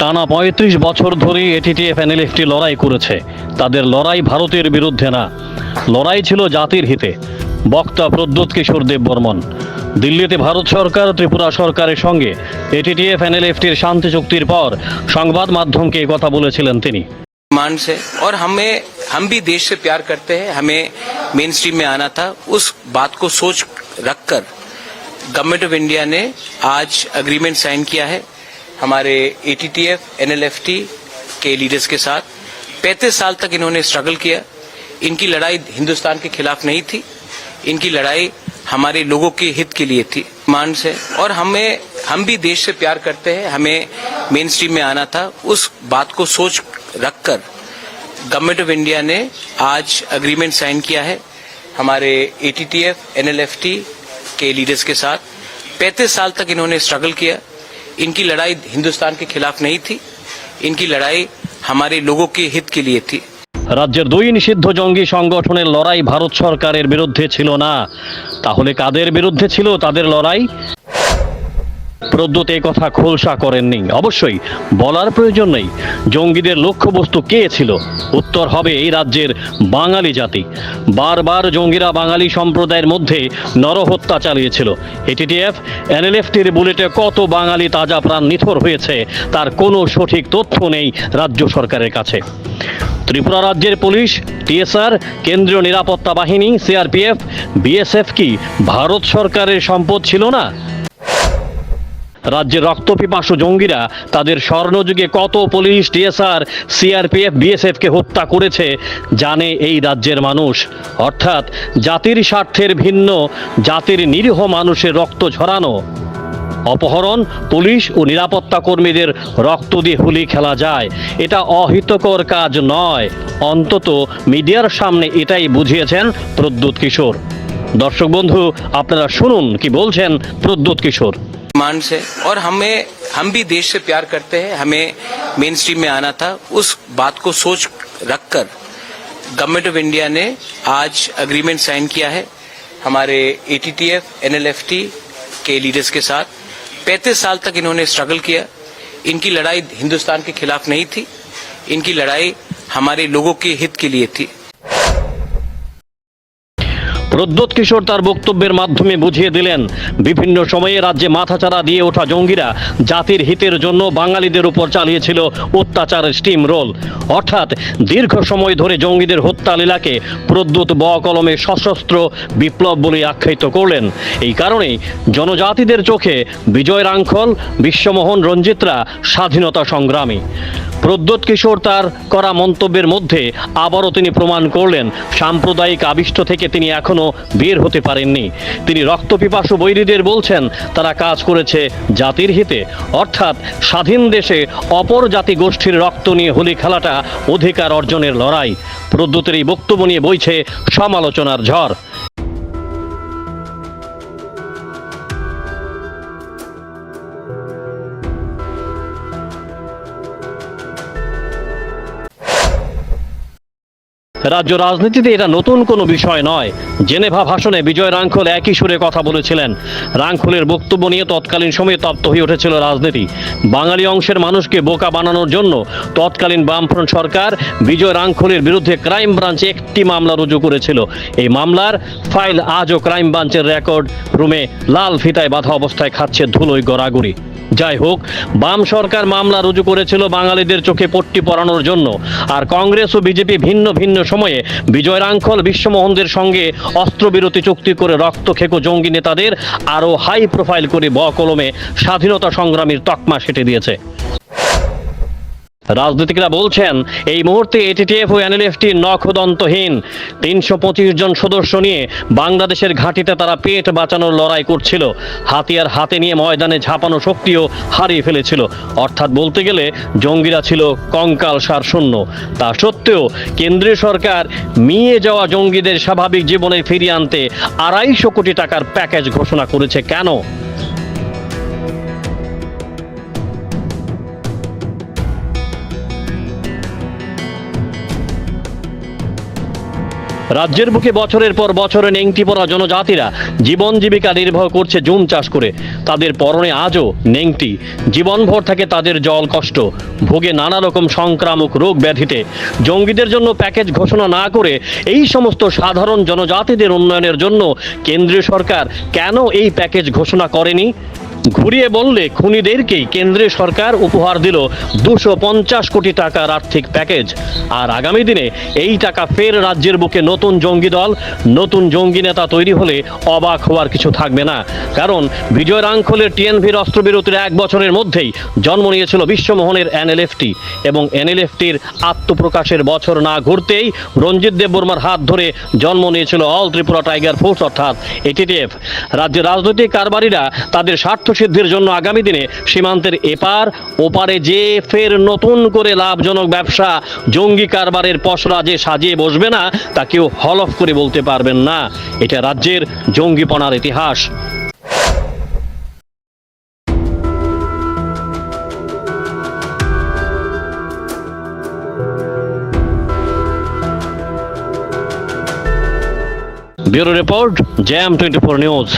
টানা পঁয়ত্রিশ বছর ধরে এটিটিএফ এনএলএফটি লড়াই করেছে তাদের লড়াই ভারতের বিরুদ্ধে না লড়াই ছিল জাতির হিতে বক্তা প্রদ্যোৎ কিশোর দেব বর্মন দিল্লিতে ভারত সরকার ত্রিপুরা সরকারের সঙ্গে এটিটিএফ এনএলএফটির শান্তি চুক্তির পর সংবাদ মাধ্যমকে এই কথা বলেছিলেন তিনি डिमांड्स है और हमें हम भी देश से प्यार करते हैं हमें मेन स्ट्रीम में आना था उस बात को सोच रखकर गवर्नमेंट ऑफ इंडिया ने आज अग्रीमेंट साइन किया है हमारे एटीटीएफ एनएलएफटी के लीडर्स के साथ। 35 साल तक इन्होंने स्ट्रगल किया। इनकी लड़ाई हिंदुस्तान के खिलाफ नहीं थी। इनकी लड़ाई हमारे लोगों के हित के लिए थी डिमांड्स है। और हमें, हम भी देश से प्यार करते हैं। हमें मेन स्ट्रीम में आना था। उस बात को सोच रखकर गवर्नमेंट ऑफ़ इंडिया ने आज अग्रीमेंट साइन किया है हमारे एटीटीएफ एनएलएफटी के लीडर्स के साथ। 35 साल तक इन्होंने स्ट्रगल किया। इनकी लड़ाई हिंदुस्तान के खिलाफ नहीं थी इनकी लड़ाई हमारे लोगों के हित के लिए थी রাজ্যের দুই নিষিদ্ধ জঙ্গি সংগঠনের লড়াই ভারত সরকারের বিরুদ্ধে ছিল না তাহলে কাদের বিরুদ্ধে ছিল তাদের লড়াই প্রদ্যুৎ এই কথা খোলসা করেননি। অবশ্যই বলার প্রয়োজন নেই। জঙ্গিদের লক্ষ্যবস্তু কে ছিল? উত্তর হবে এই রাজ্যের বাঙালি জাতি। বারবার জঙ্গিরা বাঙালি সম্প্রদায়ের মধ্যে নরহত্যা চালিয়েছিল। এটিটিএফ এনএলএফটির বুলেটে কত বাঙালি তাজা প্রাণ নিথর হয়েছে, তার কোনো সঠিক তথ্য নেই রাজ্য সরকারের কাছে। ত্রিপুরা রাজ্যের পুলিশ টিএসআর কেন্দ্রীয় নিরাপত্তা বাহিনী সিআরপিএফ বিএসএফ কি ভারত সরকারের সম্পদ ছিল না? রাজ্যের রক্তপিপাসু জঙ্গিরা তাদের স্বর্ণযুগে কত পুলিশ টিএসআর সিআরপিএফ, বিএসএফকে হত্যা করেছে, জানে এই রাজ্যের মানুষ। অর্থাৎ জাতির স্বার্থের ভিন্ন, জাতির নিরীহ মানুষের রক্ত ঝরানো। অপহরণ, পুলিশ ও নিরাপত্তা কর্মীদের রক্ত দিয়ে হুলি খেলা যায়। এটা অহিতকর কাজ নয়। অন্তত মিডিয়ার সামনে এটাই বুঝিয়েছেন প্রদ্যুৎ কিশোর। দর্শক বন্ধু, আপনারা শুনুন কি বলছেন প্রদ্যুৎ কিশোর। डिमांड्स है। और हमें, हम भी देश से प्यार करते हैं। हमें मेन स्ट्रीम में आना था। उस बात को सोच रखकर गवर्नमेंट ऑफ़ इंडिया ने आज अग्रीमेंट साइन किया है। हमारे एटीटीएफ एनएलएफटी के लीडर्स के साथ। 35 साल तक इन्होंने स्ट्रगल किया। इनकी लड़ाई हिंदुस्तान के खिलाफ नहीं थी। इनकी लड़ाई हमारे लोगों के हित के लिए थी। প্রদ্যোৎ কিশোর তার বক্তব্যের মাধ্যমে বুঝিয়ে দিলেন, বিভিন্ন সময়ে রাজ্যে মাথাচাড়া দিয়ে ওঠা জঙ্গিরা জাতির হিতের জন্য বাঙালিদের উপর চালিয়েছিল অত্যাচারের স্টিম রোল। অর্থাৎ দীর্ঘ সময় ধরে জঙ্গিদের হত্যা লীলাকে প্রদ্যুৎ ব কলমে সশস্ত্র বিপ্লব বলে আখ্যায়িত করলেন। এই কারণেই জনজাতিদের চোখে বিজয় রাঙ্খল, বিশ্বমোহন রঞ্জিতরা স্বাধীনতা সংগ্রামী। প্রদ্যোৎ কিশোর তার করা মন্তব্যের মধ্যে আবারও তিনি প্রমাণ করলেন, সাম্প্রদায়িক আবিষ্ট থেকে তিনি এখনও বের হতে পারেননি। তিনি রক্তপিপাসু বৈরীদের বলছেন, তারা কাজ করেছে জাতির হিতে। অর্থাৎ স্বাধীন দেশে অপর জাতি গোষ্ঠীর রক্ত নিয়ে হোলি খেলাটা অধিকার অর্জনের লড়াই। প্রদ্যুতের এই বক্তব্য নিয়ে বইছে সমালোচনার ঝড়। রাজ্য রাজনীতিতে এটা নতুন কোনো বিষয় নয়। জেনেভা ভাষণে বিজয় রাঙ্খল একই সুরে কথা বলেছিলেন। রাঙ্খলের বক্তব্য নিয়ে তৎকালীন সময়ে তপ্ত হয়ে উঠেছিল রাজনীতি। বাঙালি অংশের মানুষকে বোকা বানানোর জন্য তৎকালীন বামফ্রন্ট সরকার বিজয় রাঙ্খলের বিরুদ্ধে ক্রাইম ব্রাঞ্চে একটি মামলা রুজু করেছিল। এই মামলার ফাইল আজও ক্রাইম ব্রাঞ্চের রেকর্ড রুমে লাল ফিতায় বাঁধা অবস্থায় খাচ্ছে ধুলোয় গড়াগড়ি। যাই হোক, বাম সরকার মামলা রুজু করেছিল বাঙালিদের চোখে পট্টি পরানোর জন্য। আর কংগ্রেস ও বিজেপি ভিন্ন ভিন্ন সময়ে বিজয় রাঙ্খল বিশ্বমোহনদের সঙ্গে অস্ত্রবিরতি চুক্তি করে রক্ত খেকো জঙ্গি নেতাদের আরও হাই প্রোফাইল করে বকলমে কলমে স্বাধীনতা সংগ্রামীর তকমা সেটে দিয়েছে। রাজনীতিকরা বলছেন, এই মুহূর্তে এটিটিএফ ও এনএলএফটি নখদন্তহীন। তিনশো পঁচিশ জন সদস্য নিয়ে বাংলাদেশের ঘাঁটিতে তারা পেট বাঁচানোর লড়াই করছিল। হাতিয়ার হাতে নিয়ে ময়দানে ঝাঁপানো শক্তিও হারিয়ে ফেলেছিল। অর্থাৎ বলতে গেলে জঙ্গিরা ছিল কঙ্কাল সার শূন্য। তা সত্ত্বেও কেন্দ্রীয় সরকার মিয়ে যাওয়া জঙ্গিদের স্বাভাবিক জীবনে ফিরিয়ে আনতে আড়াইশো কোটি টাকার প্যাকেজ ঘোষণা করেছে। কেন? রাজ্যের বুকে বছরের পর বছরে নেংটি পরা জনজাতিরা জীবন জীবিকা নির্বাহ করছে জুম চাষ করে। তাদের পরনে আজও নেংটি। জীবনভর থাকে তাদের জল কষ্ট। ভোগে নানা রকম সংক্রামক রোগ ব্যাধিতে। জঙ্গিদের জন্য প্যাকেজ ঘোষণা না করে এই সমস্ত সাধারণ জনজাতিদের উন্নয়নের জন্য কেন্দ্রীয় সরকার কেন এই প্যাকেজ ঘোষণা করেনি? ঘুরিয়ে বললে খুনিদেরকেই কেন্দ্রীয় সরকার উপহার দিল দুশো পঞ্চাশ কোটি টাকার আর্থিক প্যাকেজ। আর আগামী দিনে এই টাকা ফের রাজ্যের বুকে নতুন জঙ্গি দল, নতুন জঙ্গি নেতা তৈরি হলে অবাক হওয়ার কিছু থাকবে না। কারণ বিজয় রাঙ্খলের টিএনভির অস্ত্রবিরতির এক বছরের মধ্যেই জন্ম নিয়েছিল বিশ্বমোহনের এনএলএফটি এবং এনএলএফটির আত্মপ্রকাশের বছর না ঘুরতেই রঞ্জিত দেব বর্মার হাত ধরে জন্ম নিয়েছিল অল ত্রিপুরা টাইগার ফোর্স, অর্থাৎ এটিটিএফ রাজ্যের রাজনৈতিক কারবারিরা তাদের স্বার্থ সিদ্ধির জন্য আগামী দিনে সীমান্তের এপার ওপারে যে ফের নতুন করে লাভজনক ব্যবসা জঙ্গি কারবারের পসরা যে সাজিয়ে বসবে না, তা কেউ হলফ করে বলতে পারবেন না। এটা রাজ্যের জঙ্গিপনার ইতিহাস। ব্যুরো রিপোর্ট, জ্যাম টোয়েন্টি ফোর নিউজ।